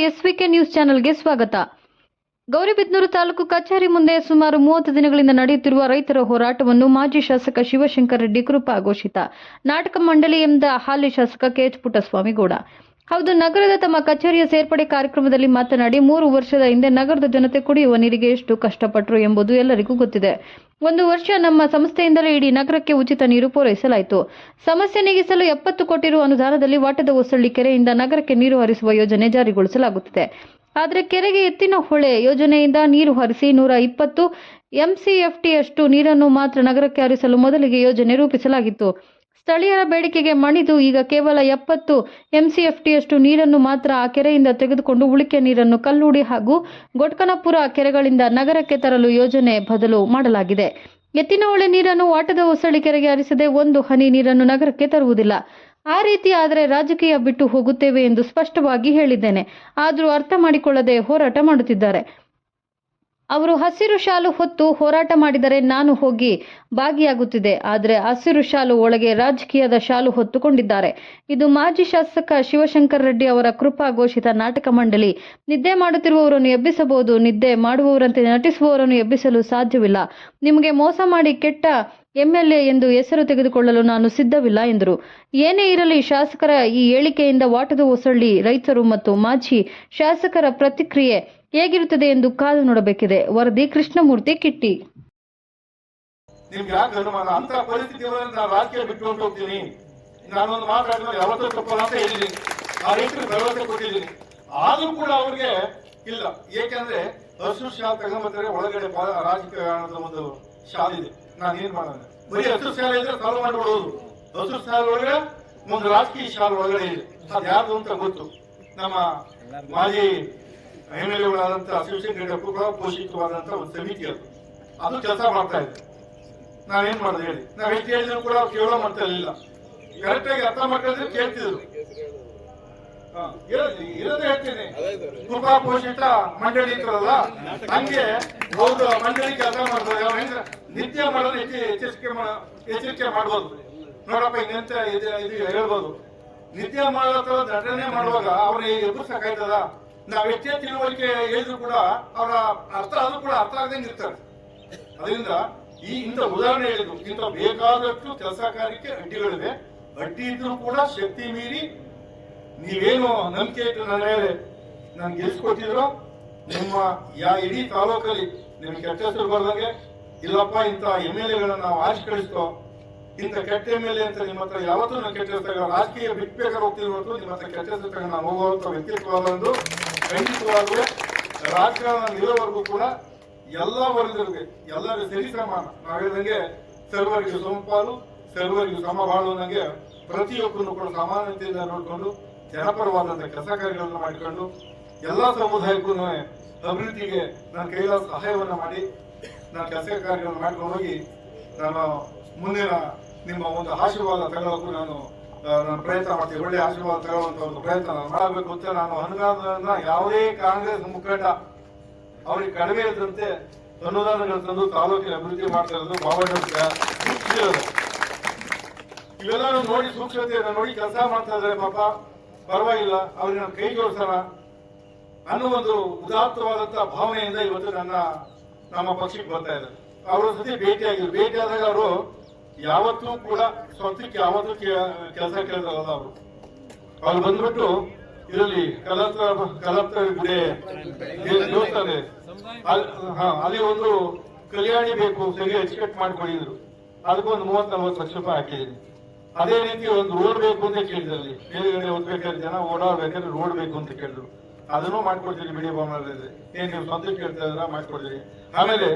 SVK news ಚಾನೆಲ್ಗೆ ಸ್ವಾಗತ. ಗೌರಿಬಿದನೂರು ತಾಲೂಕು ಕಚೇರಿ ಮುಂದೆ ಸುಮಾರು ಮೂವತ್ತು ದಿನಗಳಿಂದ ನಡೆಯುತ್ತಿರುವ ರೈತರ ಹೋರಾಟವನ್ನು ಮಾಜಿ ಶಾಸಕ ಶಿವಶಂಕರ ರೆಡ್ಡಿ ಕೃಪಾ ಘೋಷಿತ ನಾಟಕ ಮಂಡಳಿ ಎಂದ ಹಾಲಿ ಶಾಸಕ ಕೆಎಚ್ ಪುಟ್ಟಸ್ವಾಮಿ ಗೌಡ ಹೌದು, ನಗರದ ತಮ್ಮ ಕಚೇರಿಯ ಸೇರ್ಪಡೆ ಕಾರ್ಯಕ್ರಮದಲ್ಲಿ ಮಾತನಾಡಿ, ಮೂರು ವರ್ಷದ ಹಿಂದೆ ನಗರದ ಜನತೆ ಕುಡಿಯುವ ನೀರಿಗೆ ಎಷ್ಟು ಕಷ್ಟಪಟ್ಟರು ಎಂಬುದು ಎಲ್ಲರಿಗೂ ಗೊತ್ತಿದೆ. ಒಂದು ವರ್ಷ ನಮ್ಮ ಸಂಸ್ಥೆಯಿಂದಲೇ ಇಡೀ ನಗರಕ್ಕೆ ಉಚಿತ ನೀರು ಪೂರೈಸಲಾಯಿತು. ಸಮಸ್ಯೆ ನೀಗಿಸಲು ಎಪ್ಪತ್ತು ಕೋಟಿ ರು ಅನುದಾನದಲ್ಲಿ ವಾಟದ ಹೊಸಳ್ಳಿ ಕೆರೆಯಿಂದ ನಗರಕ್ಕೆ ನೀರು ಹರಿಸುವ ಯೋಜನೆ ಜಾರಿಗೊಳಿಸಲಾಗುತ್ತಿದೆ. ಆದರೆ ಕೆರೆಗೆ ಎತ್ತಿನ ಹೊಳೆ ಯೋಜನೆಯಿಂದ ನೀರು ಹರಿಸಿ ನೂರ ಇಪ್ಪತ್ತು ಎಂಸಿಎಫ್ಟಿಯಷ್ಟು ನೀರನ್ನು ಮಾತ್ರ ನಗರಕ್ಕೆ ಹರಿಸಲು ಮೊದಲಿಗೆ ಯೋಜನೆ ರೂಪಿಸಲಾಗಿತ್ತು. ಸ್ಥಳೀಯರ ಬೇಡಿಕೆಗೆ ಮಣಿದು ಈಗ ಕೇವಲ ಎಪ್ಪತ್ತು ಎಂಸಿಎಫ್ಟಿಯಷ್ಟು ನೀರನ್ನು ಮಾತ್ರ ಆ ಕೆರೆಯಿಂದ ತೆಗೆದುಕೊಂಡು ಉಳಿಕೆ ನೀರನ್ನು ಕಲ್ಲೂಡಿ ಹಾಗೂ ಗೊಟ್ಕನಪುರ ಕೆರೆಗಳಿಂದ ನಗರಕ್ಕೆ ತರಲು ಯೋಜನೆ ಬದಲು ಮಾಡಲಾಗಿದೆ. ಎತ್ತಿನಹೊಳೆ ನೀರನ್ನು ವಾಟದ ಹೊಸಳಿ ಕೆರೆಗೆ ಹರಿಸದೆ ಒಂದು ಹನಿ ನೀರನ್ನು ನಗರಕ್ಕೆ ತರುವುದಿಲ್ಲ. ಆ ರೀತಿ ಆದರೆ ರಾಜಕೀಯ ಬಿಟ್ಟು ಹೋಗುತ್ತೇವೆ ಎಂದು ಸ್ಪಷ್ಟವಾಗಿ ಹೇಳಿದ್ದೇನೆ. ಆದರೂ ಅರ್ಥ ಮಾಡಿಕೊಳ್ಳದೆ ಹೋರಾಟ ಮಾಡುತ್ತಿದ್ದಾರೆ. ಅವರು ಹಸಿರು ಶಾಲು ಹೊತ್ತು ಹೋರಾಟ ಮಾಡಿದರೆ ನಾನು ಹೋಗಿ ಭಾಗಿಯಾಗುತ್ತಿದೆ ಆದರೆ ಹಸಿರು ಶಾಲು ಒಳಗೆ ರಾಜಕೀಯದ ಶಾಲು ಹೊತ್ತುಕೊಂಡಿದ್ದಾರೆ. ಇದು ಮಾಜಿ ಶಾಸಕ ಶಿವಶಂಕರ ರೆಡ್ಡಿ ಅವರ ಕೃಪಾ ಘೋಷಿತ ನಾಟಕ ಮಂಡಳಿ. ನಿದ್ದೆ ಮಾಡುತ್ತಿರುವವರನ್ನು ಎಬ್ಬಿಸಬಹುದು, ನಿದ್ದೆ ಮಾಡುವವರಂತೆ ನಟಿಸುವವರನ್ನು ಎಬ್ಬಿಸಲು ಸಾಧ್ಯವಿಲ್ಲ. ನಿಮಗೆ ಮೋಸ ಮಾಡಿ ಕೆಟ್ಟ ಎಂಎಲ್ಎ ಎಂದು ಹೆಸರು ತೆಗೆದುಕೊಳ್ಳಲು ನಾನು ಸಿದ್ಧವಿಲ್ಲ, ಎಂದರು. ಏನೇ ಇರಲಿ, ಶಾಸಕರ ಈ ಹೇಳಿಕೆಯಿಂದ ವಾಟದ ಹೊಸಳ್ಳಿ ರೈತರು ಮತ್ತು ಮಾಜಿ ಶಾಸಕರ ಪ್ರತಿಕ್ರಿಯೆ ಹೇಗಿರುತ್ತದೆ ಎಂದು ಕಾದು ನೋಡಬೇಕಿದೆ. ವರದಿ ಕೃಷ್ಣಮೂರ್ತಿ ಕಿಟ್ಟಿ. ನಿಮ್ಗೆ ಯಾಕೆ ಅನುಮಾನ ಅಂತ ಪರಿಸ್ಥಿತಿಗಳಲ್ಲಿ ನಾನು ರಾಜಕೀಯ ಬಿಟ್ಕೊಂಡು ಹೋಗ್ತೀನಿ. ನಾನೊಂದು ಮಾತಾಡಿದ್ರೆ ಯಾವತ್ತೂ ತಪ್ಪಲ್ಲ ಅಂತ ಹೇಳಿದ್ದೀನಿ. ಆ ರೈತರು ಭರವಸೆ ಕೊಟ್ಟಿದ್ದೀನಿ. ಆದ್ರೂ ಕೂಡ ಅವ್ರಿಗೆ ಇಲ್ಲ. ಏಕೆಂದ್ರೆ ಹಸು ಶಾಲೆ ತಗೊಂಬಂದ್ರೆ ಒಳಗಡೆ ರಾಜಕೀಯ ರಾಜಕಾರಣದ ಒಂದು ಶಾಲೆ ಇದೆ. ನಾನು ಏನ್ ಮಾಡೋಣ ಬರೀ ಹಸು ಶಾಲೆ ಇದ್ರೆ ಸಾಲ್ವ್ ಮಾಡ್ಬಿಡೋದು. ಹಸು ಶಾಲೆ ಒಳಗಡೆ ಒಂದು ರಾಜಕೀಯ ಶಾಲೆ ಒಳಗಡೆ ಇದೆ. ಅದು ಯಾರ್ದು ಅಂತ ಗೊತ್ತು. ನಮ್ಮ ಮಾಜಿ ಎಂ ಎಲ್ ಎಗಳಾದಂತ ಶಿವಶಂಕರ ಕೂಡ ಪೋಷಿತವಾದಂತ ಒಂದು ಸಮಿತಿ ಅದು ಅದು ಕೆಲಸ ಮಾಡ್ತಾ ಇದೆ. ನಾವೇನ್ ಮಾಡೋದು ಹೇಳಿ? ನಾವ್ ಎಷ್ಟು ಹೇಳಿದ್ರು ಕೂಡ ಅವ್ರು ಕೇಳೋ ಮಾಡ್ತಾ ಇರಲಿಲ್ಲ ಕರೆಕ್ಟ್ ಆಗಿ ಅರ್ಥ ಮಾಡ್ಕೊಂಡ್ರೆ ಕೇಳ್ತಿದ್ರು. ಪೋಷಿತ ಮಂಡಳಿ ಇರ್ತಾರಲ್ಲ ಹಂಗೆ ಹೌದು ಮಂಡಳಿ ಕೆಲಸ ಮಾಡ್ತಾರೆ ನಿತ್ಯ ಮಾಡೋದು ಹೆಚ್ಚು ಎಚ್ಚರಿಕೆ ಎಚ್ಚರಿಕೆ ಮಾಡ್ಬೋದು. ನೋಡಪ್ಪ, ಇನ್ನಂತ ಇದು ಹೇಳ್ಬೋದು. ನಿತ್ಯ ಮಾಡೋ ನಟನೆ ಮಾಡುವಾಗ ಅವ್ರಿಗೆ ಎದುರ್ಸಕ್ಕಾಯ್ತದ? ನಾವ್ ಎಷ್ಟೇ ತಿಳುವಳಿಕೆ ಹೇಳಿದ್ರು ಕೂಡ ಅವರ ಅರ್ಥ ಅದು ಕೂಡ ಅರ್ಥ ಆಗದಂಗೆ ಇರ್ತಾರೆ ಅದರಿಂದ ಈ ಇಂಥ ಉದಾಹರಣೆ ಹೇಳಿದ್ರು. ಇಂಥ ಬೇಕಾದಷ್ಟು ಕೆಲಸ ಕಾರ್ಯಕ್ಕೆ ಅಡ್ಡಿಗಳಿವೆ ಅಡ್ಡಿ ಇದ್ರೂ ಕೂಡ ಶಕ್ತಿ ಮೀರಿ ನೀವೇನು ನಂಬಿಕೆ ಇಟ್ಟು ನನ್ನ ಮೇಲೆ ನಾನು ಗೆಲ್ಸ್ಕೊಟ್ಟಿದ್ರು ನಿಮ್ಮ ಯಾ ಇಡೀ ತಾಲೂಕಲ್ಲಿ ನಿಮ್ಗೆ ಕೆಟ್ಟ ಹೆಸರು ಬರ್ದಂಗೆ ಇಲ್ಲಪ್ಪ ಇಂಥ ಎಂ ಎಲ್ ಎಗಳನ್ನ ನಾವು ಆರಿಸಿ ಕಳಿಸ್ತೋ ಇಂಥ ಕೆಟ್ಟ ಎಂ ಎಲ್ ಅಂತ ನಿಮ್ಮ ಹತ್ರ ಯಾವತ್ತೂ ನಾನು ಕೆಟ್ಟ ಹೆಸರು ತಗೊಳ್ಳಲ್ಲ. ರಾಜಕೀಯ ಬಿಟ್ಬೇಕಾದ್ರೆ ಹೋಗ್ತೀವಿ ಹೊರತು, ನಿಮ್ಮ ಹತ್ರ ಕೆಟ್ಟ ಹೆಸರು ನಾನು ನಾನು ಹೋಗುವಂತ ವ್ಯಕ್ತಿತ್ವವನ್ನು ಖಂಡಿತವಾಗ್ಲೂ ರಾಜಕಾರಣ ನಿಲ್ಲೋವರೆಗೂ ಕೂಡ ಎಲ್ಲ ವರ್ಗಗಳಿಗೆ ಎಲ್ಲರ ಸರಿ ಸಮಾನ ನಾವು ಹೇಳಿದಂಗೆ ಸರ್ವರಿಗೂ ಸಮಪಾಲು ಸರ್ವರಿಗೂ ಸಮಬಾಳು ಅನ್ನಂಗೆ ಪ್ರತಿಯೊಬ್ಬರನ್ನು ಕೂಡ ಸಮಾನತೆಯಿಂದ ನೋಡಿಕೊಂಡು, ಜನಪರವಾದಂಥ ಕೆಲಸ ಕಾರ್ಯಗಳನ್ನು ಮಾಡಿಕೊಂಡು, ಎಲ್ಲ ಸಮುದಾಯಕ್ಕೂ ಅಭಿವೃದ್ಧಿಗೆ ನನ್ನ ಕೈಲ ಸಹಾಯವನ್ನು ಮಾಡಿ, ನಾನು ಕೆಲಸ ಕಾರ್ಯಗಳನ್ನು ಮಾಡ್ಕೊಂಡು ಹೋಗಿ, ನಾನು ಮುಂದಿನ ನಿಮ್ಮ ಒಂದು ಆಶೀರ್ವಾದ ತಗೊಳ್ಳೋಕ್ಕೂ ನಾನು ನಾನು ಪ್ರಯತ್ನ ಮಾಡ್ತೀನಿ. ಒಳ್ಳೆ ಆಶೀರ್ವಾದ ತಗೊಳ್ಳುವಂತ ಒಂದು ಪ್ರಯತ್ನ ನಾನು ಮಾಡಬೇಕು ಅಂತ ನಾನು ಅನುದಾನ ಯಾವುದೇ ಕಾಂಗ್ರೆಸ್ ಮುಖಂಡ ಅವ್ರಿಗೆ ಕಡಿಮೆ ಇದ್ದಂತೆ ಅನುದಾನಗಳು ತಂದು ತಾಲೂಕಿನ ಅಭಿವೃದ್ಧಿ ಮಾಡ್ತಾ ಇರೋದು ಇರೋದು ಇವೆಲ್ಲ ನೋಡಿ ಸೂಕ್ಷ್ಮತೆಯನ್ನು ನೋಡಿ ಕೆಲಸ ಮಾಡ್ತಾ ಇದ್ದಾರೆ ಪಾಪ. ಪರವಾಗಿಲ್ಲ, ಅವ್ರಿಗೆ ನಾನು ಕೈ ಜೋಡಿಸೋಣ. ಅನ್ನೋ ಒಂದು ಉದಾತ್ತವಾದಂತ ಭಾವನೆಯಿಂದ ಇವತ್ತು ನನ್ನ, ನಮ್ಮ ಪಕ್ಷಕ್ಕೆ ಬರ್ತಾ ಇದ್ದಾರೆ. ಅವರು ಸತಿ ಭೇಟಿಯಾಗಿದ್ರು. ಭೇಟಿಯಾದಾಗ ಅವರು ಯಾವತ್ತೂ ಕೂಡ ಸ್ವಂತಕ್ಕೆ ಯಾವತ್ತೂ ಕೆಲಸ ಕೇಳಿದ್ರಲ್ಲ ಅವರು. ಅವ್ರು ಬಂದ್ಬಿಟ್ಟು ಇದರಲ್ಲಿ ಕಲತ್ರ ಕಲತ್ರ ಗುಡಿ ಹಾ, ಅಲ್ಲಿ ಒಂದು ಕಲ್ಯಾಣಿ ಬೇಕು ಸರಿ ಮಾಡ್ಕೊಂಡಿದ್ರು. ಅದಕ್ಕೊಂದು ಮೂವತ್ ನಲ್ವತ್ತು ಲಕ್ಷ ರೂಪಾಯಿ ಹಾಕಿದ್ದೀನಿ. ಅದೇ ರೀತಿ ಒಂದು ರೋಡ್ ಬೇಕು ಅಂತ ಕೇಳಿದ್ರು ಅಲ್ಲಿ. ಮೇಲ್ಗಡೆ ಓದ್ಬೇಕಾದ್ರೆ ಜನ ಓಡಾಡ್ಬೇಕಾದ್ರೆ ರೋಡ್ ಬೇಕು ಅಂತ ಕೇಳಿದ್ರು. ಅದನ್ನು ಮಾಡ್ಕೊಡ್ತೀರಿ ಬಿಡಿ ಭವನದಲ್ಲಿ ಏನ್ ನೀವು ಸ್ವಂತ ಕೇಳ್ತಾ ಇದ್ರ ಮಾಡ್ಕೊಡ್ತೀರಿ ಆಮೇಲೆ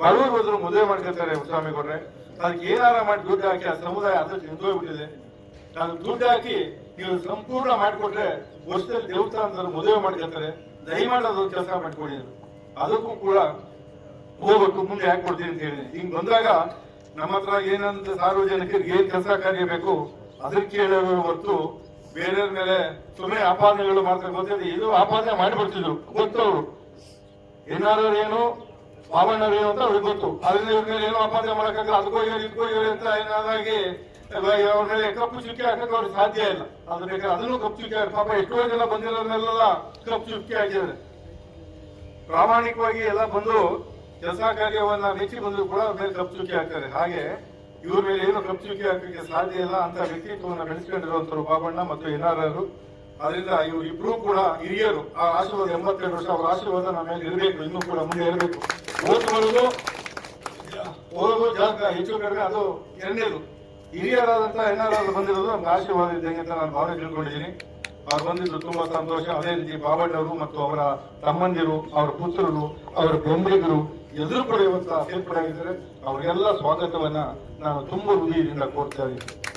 ಬಡವರು ಹೋದ್ರು ಮದುವೆ ಮಾಡ್ಕೊತಾರೆ ಸ್ವಾಮಿ ಕೊಟ್ರೆ. ಅದಕ್ಕೆ ಏನಾರ ಮಾಡಿ ದುಡ್ಡು ಹಾಕಿ ಆ ಸಮುದಾಯ ಅದಕ್ಕೆ ನಿಂತೋಗ್ಬಿಟ್ಟಿದೆ ನಾನು ದುಡ್ಡು ಹಾಕಿ ನೀವು ಸಂಪೂರ್ಣ ಮಾಡಿಕೊಟ್ರೆ ವರ್ಷದಲ್ಲಿ ದೇವಸ್ಥಾನ ಮದುವೆ ಮಾಡ್ಕೊತಾರೆ. ದಯಮಾಡಿ ಅದೊಂದು ಕೆಲಸ ಮಾಡ್ಕೊಡಿ ಅದಕ್ಕೂ ಕೂಡ ಹೋಗ್ಬೇಕು, ಮುಂದೆ ಯಾಕೆ ಕೊಡ್ತೀನಿ ಅಂತ ಹೇಳಿದೆ. ಹಿಂಗ್ ಬಂದಾಗ ನಮ್ಮ ಹತ್ರ ಏನಂತ ಸಾರ್ವಜನಿಕರಿಗೆ ಏನ್ ಕೆಲಸ ಕಾರ್ಯ ಬೇಕು, ಅದಕ್ಕೆ ಕೇಳೋದು ಹೊರತು ಬೇರೆಯವ್ರ ಮೇಲೆ ಸುಮ್ಮನೆ ಆಪಾದನೆಗಳು ಮಾಡ್ತಾರೆ. ಗೊತ್ತಿದೆ, ಇದು ಆಪಾದನೆ ಮಾಡಿಬಿಡ್ತಿದ್ರು, ಗೊತ್ತವರು. ಏನಾದ್ರು ಏನು ಬಾಬಣ್ಣವ್ರು ಏನು ಅಂತ ಅವ್ರಿಗೆ ಗೊತ್ತು. ಅದರಿಂದ ಇವ್ರ ಮೇಲೆ ಏನೋ ಅಪಾದನೆ ಮಾಡಕ್ಕಾಗಲ್ಲ. ಅದಕ್ಕೋ ಇವ್ರು ಇದಕ್ಕೋ ಇವ್ರು ಅಂತ ಏನಾದಾಗಿ ಅವ್ರ ಮೇಲೆ ಕಪ್ಪು ಚುಕ್ಕಿ ಹಾಕಕ್ಕೆ ಅವ್ರಿಗೆ ಸಾಧ್ಯ ಇಲ್ಲ. ಅದು ಬೇಕಾದ್ರೆ ಅದನ್ನು ಕಪ್ಪು ಚುಕ್ಕಿ ಪಾಪ ಎಷ್ಟೋ ಜನ ಬಂದಿರೋದ್ರಲ್ಲೆಲ್ಲ ಕಪ್ಪು ಚುಕ್ಕಿ ಹಾಕಿದ್ದಾರೆ. ಪ್ರಾಮಾಣಿಕವಾಗಿ ಎಲ್ಲ ಬಂದು ಕೆಲಸ ಕಾರ್ಯವನ್ನ ಮೆಚ್ಚಿ ಬಂದ್ರು ಕೂಡ ಅವ್ರ ಮೇಲೆ ಕಪ್ಪು ಚುಕ್ಕಿ ಹಾಕ್ತಾರೆ. ಹಾಗೆ ಇವ್ರ ಮೇಲೆ ಏನು ಕಪ್ಪು ಚುಕ್ಕಿ ಹಾಕಕ್ಕೆ ಸಾಧ್ಯ ಇಲ್ಲ ಅಂತ ವ್ಯಕ್ತಿತ್ವವನ್ನು ಬೆಳೆಸ್ಕೊಂಡಿರುವಂತರು ಬಾಬಣ್ಣ ಮತ್ತು ಎನ್ಆರ್ಆರ್ ಅದರಿಂದ ಇಬ್ರು ಕೂಡ ಹಿರಿಯರು. ಆ ಆಶೀರ್ವಾದ ಎಂಬತ್ತೆರಡು ವರ್ಷ ಅವರ ಆಶೀರ್ವಾದ ನಮ್ಮ ಮೇಲೆ ಇರಬೇಕು, ಇನ್ನೂ ಕೂಡ ಮುಂದೆ ಇರಬೇಕು. ಓದು ಬರೋದು, ಓದೋದು ಜಾಸ್ತಿ, ಹೆಚ್ಚು ಕಡಿಮೆ ಅದು ಎರಡನೇದು. ಹಿರಿಯರಾದಂತ ಎನ್ಆರ್ಆರ್ ಬಂದಿರೋದು ನಮ್ಗೆ ಆಶೀರ್ವಾದ ಇದ್ದಂಗೆ ಅಂತ ನಾನು ಭಾವನೆ ತಿಳ್ಕೊಂಡಿದ್ದೀನಿ. ಅವ್ರು ಬಂದಿದ್ದು ತುಂಬಾ ಸಂತೋಷ. ಅದೇ ರೀತಿ ಬಾಬಣ್ಣವರು ಮತ್ತು ಅವರ ತಮ್ಮಂದಿರು, ಅವರ ಪುತ್ರರು, ಅವರ ಬೆಂಬಲಿಗರು ಎದುರು ಪಡೆಯುವಂತ ಸೇರ್ಪಡೆಯಾಗಿದ್ದಾರೆ. ಅವರಿಗೆಲ್ಲ ಸ್ವಾಗತವನ್ನ ನಾನು ತುಂಬ ಹೃದಯದಿಂದ ಕೋರ್ತಾ ಇದ್ದೀನಿ.